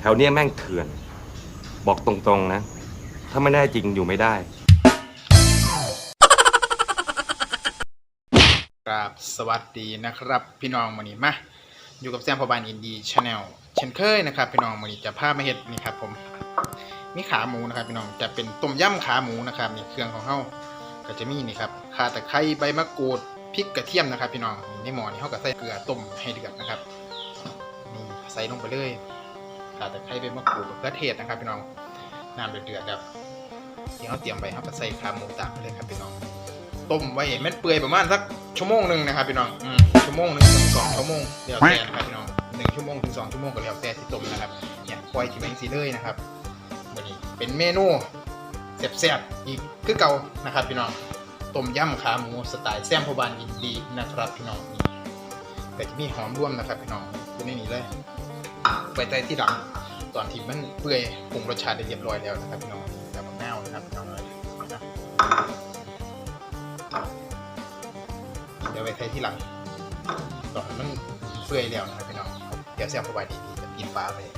แถวเนี้ยแม่งเถื่อน บอกตรงๆนะ ถ้าไม่ได้จริงอยู่ไม่ได้ ครับสวัสดีนะครับ พี่น้องวันนี้มาอยู่กับแซมพอบานอินดีชาแนลเช่นเคยนะครับ พี่น้องวันนี้จะพามาเห็ดนี่ครับผมมีขาหมูนะครับพี่น้องจะเป็นต้มยำขาหมูนะครับนี่เครื่องของเฮาก็จะมีนี่ครับข่าตะไคร้ใบมะกรูดพริกกระเทียมนะครับ พี่น้องในหม้อนี้เฮาก็ใส่เกลือต้มให้เดือดนะครับนี่ใส่ลงไปเลย ข่าตะไคร้ใบมะกรูดกระเทียมนะครับพี่น้องน้ำเดือดๆแล้วที่เฮาเตรียมไว้เฮาก็ใส่ขาหมูตามไปเลยครับพี่น้อง ต้มไว้ให้มันเปื่อยประมาณสักชั่วโมงหนึ่งนะครับพี่น้องอชั่วโมงหนึ่งถึงสองชั่วโมงเดี๋ยวแต่นะครับพี่น้องหนึ่งชั่วโมงถึงสองชั่วโมงก็แล้วแต่ที่ต้มนะครับเนี่ยปล่อยทิ้งไว้สีเลยนะครับวันนี้เป็นเมนูแซ่บๆอีกคือเก่านะครับพี่น้องต้มยำขาหมูสไตล์แซมพบานอินดีนะครับพี่น้องแต่จะมีหอมร่วมนะครับพี่น้องอยู่ในนี้เลย ไปใต้ที่หลังตอนที่มันเปื่อยปรุงรสชาติได้เรียบร้อยแล้วนะครับพี่น้องแบบมะนาวนะครับพี่น้องเลยนะครับเดี๋ยวไปใช้ที่หลังตอนมันเฟื่อยแล้วนะครับพี่น้องเดี๋ยวแซมสบายดีๆจะกินปลาไปอ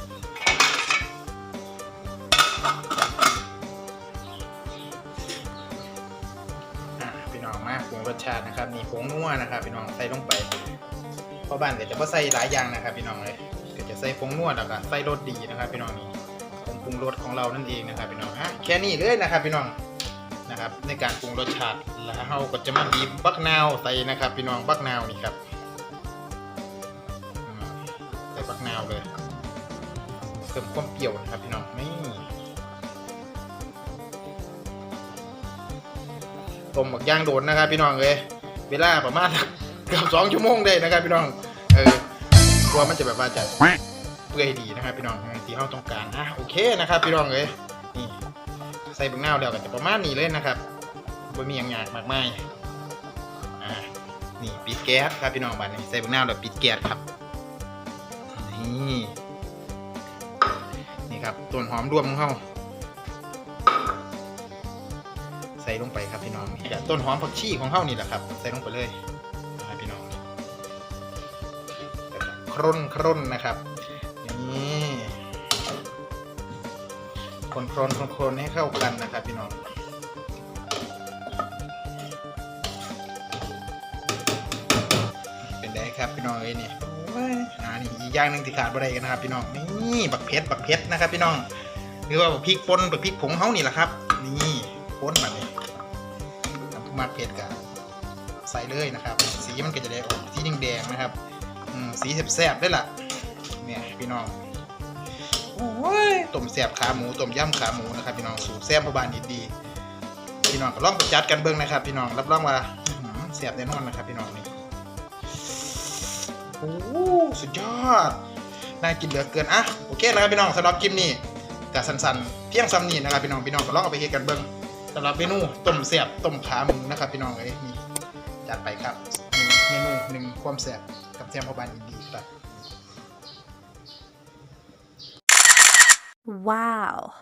ะพี่น้องมาปรุงรสชาตินะครับนี่ผงนัวนะครับพี่น้องใส่ลงไปเพราะบ้านก็จะไ่ใส่หลายอย่างนะครับพี่น้องเลย ใส่ผงนัวแล้วก็ใส่รสดีนะครับพี่น้องนี่ผงปรุงรสของเรานั่นเองนะครับพี่น้องฮะแค่นี้เลยนะครับพี่น้องนะครับในการปรุงรสชาติแล้วเราก็จะมาบีบบักนาวใส่นะครับพี่น้องบักนาวนี่ครับใส่บักนาวเลยเพิ่มความเปรี้ยวนะครับพี่น้องนี่ต้มบักย่างโดนนะครับพี่น้องเลยเวลาประมาณเกือบสองชั่วโมงได้นะครับพี่น้องเออกลัวมันจะแบบว่าจะ เปื่อยดีนะครับพี่น้องที่เราต้องการอะโอเคนะครับพี่น้องเลยนี่ใส่เบื้องหน้าแล้วก็จะประมาณนี้เลยนะครับบ่มีอย่างยากมากมายอ่านี่ปิดแก๊สครับพี่น้องบ้านนี้ใส่เบื้องหน้าแล้วปิดแก๊สครับนี่นี่ครับต้นหอมรวมของเขาใส่ลงไปครับพี่น้องนี่ก็ต้นหอมผักชีของเขานี่แหละครับใส่ลงไปเลยครับพี่น้องคร่นคร่นนะครับ นี่คนโครนคนโครนให้เข้ากันนะครับพี่น้องเป็นไงครับพี่น้องเอ้ยเนี่ยอ้ยนี่อีกอย่างหนึ่งที่ขาดบ่ได้กันนะครับพี่น้องนี่บักเพชรบักเพชรนะครับ พี่น้องหรือว่าบักพริกป่นบักพริกผงเฮานี่แหละครับ นี่ป่นแบบนี้ทำทุกมาเผ็ดกันใส่เลยนะครับ สีมันก็จะได้ออกสีแดงๆนะครับสีแซ่บๆด้ล่ะ เนี่ยพี่น้องโอ้ยต้มแซ่บขาหมูต้มย่ำขาหมูนะครับพี่น้องสูตรแซ่บพบานดีดีๆพี่น้องก็ลองไปจัดกันเบิ่งนะครับพี่น้องรับรองว่าแซ่บแน่นอนนะครับพี่น้องนี่โอ้สุดยอดน่ากินเหลือเกินอะโอเคนะครับพี่น้องสำหรับคลิปนี้กับสันๆเพียงซ้ำนี้นะครับพี่น้องพี่น้องก็ลองเอาไปเฮ็ดกันเบิ่งสำหรับเมนูต้มแซ่บต้มขาหมูนะครับพี่น้องเอ้ยนี่จัดไปครับหนึ่งเมนูหนึ่งความแซ่บกับแซ่บพบานดีๆครับ Wow.